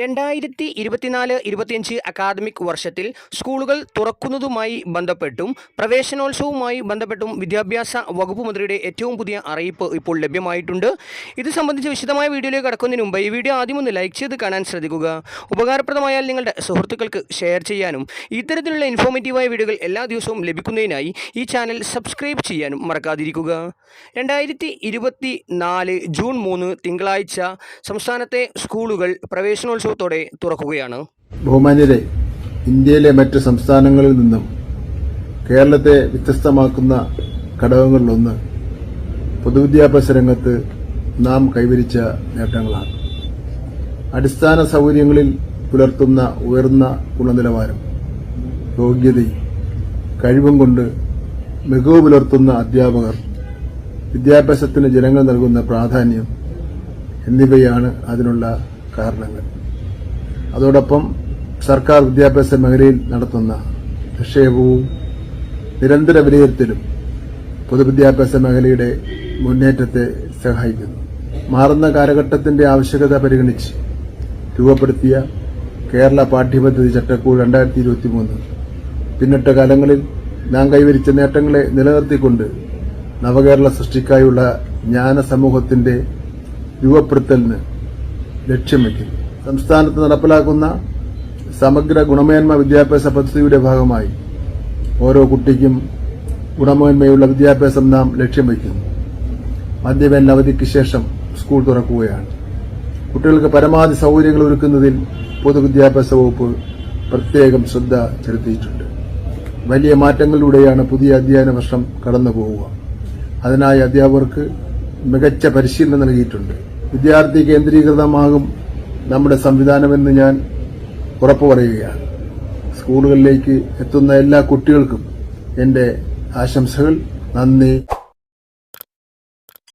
രണ്ടായിരത്തി ഇരുപത്തിനാല് ഇരുപത്തിയഞ്ച് അക്കാദമിക് വർഷത്തിൽ സ്കൂളുകൾ തുറക്കുന്നതുമായി ബന്ധപ്പെട്ടും പ്രവേശനോത്സവവുമായി ബന്ധപ്പെട്ടും വിദ്യാഭ്യാസ വകുപ്പ് മന്ത്രിയുടെ ഏറ്റവും പുതിയ അറിയിപ്പ് ഇപ്പോൾ ലഭ്യമായിട്ടുണ്ട്. ഇത് സംബന്ധിച്ച് വിശദമായ വീഡിയോയിലേക്ക് കടക്കുന്നതിന് മുമ്പ് ഈ വീഡിയോ ആദ്യം ഒന്ന് ലൈക്ക് ചെയ്ത് കാണാൻ ശ്രദ്ധിക്കുക. ഉപകാരപ്രദമായാൽ നിങ്ങളുടെ സുഹൃത്തുക്കൾക്ക് ഷെയർ ചെയ്യാനും ഇത്തരത്തിലുള്ള ഇൻഫോർമേറ്റീവായ വീഡിയോകൾ എല്ലാ ദിവസവും ലഭിക്കുന്നതിനായി ഈ ചാനൽ സബ്സ്ക്രൈബ് ചെയ്യാനും മറക്കാതിരിക്കുക. രണ്ടായിരത്തി ഇരുപത്തി നാല് ജൂൺ മൂന്ന് തിങ്കളാഴ്ച സംസ്ഥാനത്തെ സ്കൂളുകൾ പ്രവേശനോത്സവത്തോടെ തുറക്കുകയാണ്. ബഹുമാന്യരെ ഇന്ത്യയിലെ മറ്റ് സംസ്ഥാനങ്ങളിൽ നിന്നും കേരളത്തെ വ്യത്യസ്തമാക്കുന്ന ഘടകങ്ങളിലൊന്ന് പൊതുവിദ്യാഭ്യാസ രംഗത്ത് നാം കൈവരിച്ച നേട്ടങ്ങളാണ്. അടിസ്ഥാന സൗകര്യങ്ങളിൽ പുലർത്തുന്ന ഉയർന്ന ഗുണനിലവാരം യോഗ്യതയും കഴിവും കൊണ്ട് മികവ് പുലർത്തുന്ന അധ്യാപകർ വിദ്യാഭ്യാസത്തിന് ജനങ്ങൾ നൽകുന്ന പ്രാധാന്യം എന്നിവയാണ് അതിനുള്ള കാരണങ്ങൾ. അതോടൊപ്പം സർക്കാർ വിദ്യാഭ്യാസ മേഖലയിൽ നടത്തുന്ന നിക്ഷേപവും നിരന്തര വിലയിരുത്തലും പൊതുവിദ്യാഭ്യാസ മേഖലയുടെ മുന്നേറ്റത്തെ സഹായിക്കുന്നു. മാറുന്ന കാലഘട്ടത്തിന്റെ ആവശ്യകത പരിഗണിച്ച് രൂപപ്പെടുത്തിയ കേരള പാഠ്യപദ്ധതി ചട്ടക്കൂട് രണ്ടായിരത്തി ഇരുപത്തിമൂന്ന് പിന്നിട്ട കാലങ്ങളിൽ നാം കൈവരിച്ച നേട്ടങ്ങളെ നിലനിർത്തിക്കൊണ്ട് നവകേരള സൃഷ്ടിക്കായുള്ള ജ്ഞാന സമൂഹത്തിന്റെ രൂപപ്പെടുത്തലിന് ലക്ഷ്യം വയ്ക്കുന്നു. സംസ്ഥാനത്ത് നടപ്പിലാക്കുന്ന സമഗ്ര ഗുണമേന്മ വിദ്യാഭ്യാസ പദ്ധതിയുടെ ഭാഗമായി ഓരോ കുട്ടിക്കും ഗുണമേന്മയുള്ള വിദ്യാഭ്യാസം നാം ലക്ഷ്യം വയ്ക്കുന്നു. മധ്യവേനൽ അവധിക്ക് ശേഷം സ്കൂൾ തുറക്കുകയാണ്. കുട്ടികൾക്ക് പരമാവധി സൗകര്യങ്ങൾ ഒരുക്കുന്നതിൽ പൊതുവിദ്യാഭ്യാസ വകുപ്പ് പ്രത്യേകം ശ്രദ്ധ ചെലുത്തിയിട്ടുണ്ട്. വലിയ മാറ്റങ്ങളിലൂടെയാണ് പുതിയ അധ്യയന വർഷം കടന്നു പോവുക. അതിനായി അധ്യാപകർക്ക് മികച്ച പരിശീലനം നൽകിയിട്ടുണ്ട്. വിദ്യാർത്ഥി കേന്ദ്രീകൃതമാകും നമ്മുടെ സംവിധാനമെന്ന് ഞാൻ ഉറപ്പു പറയുകയാണ്. സ്കൂളുകളിലേക്ക് എത്തുന്ന എല്ലാ കുട്ടികൾക്കും എന്റെ ആശംസകൾ. നന്ദി.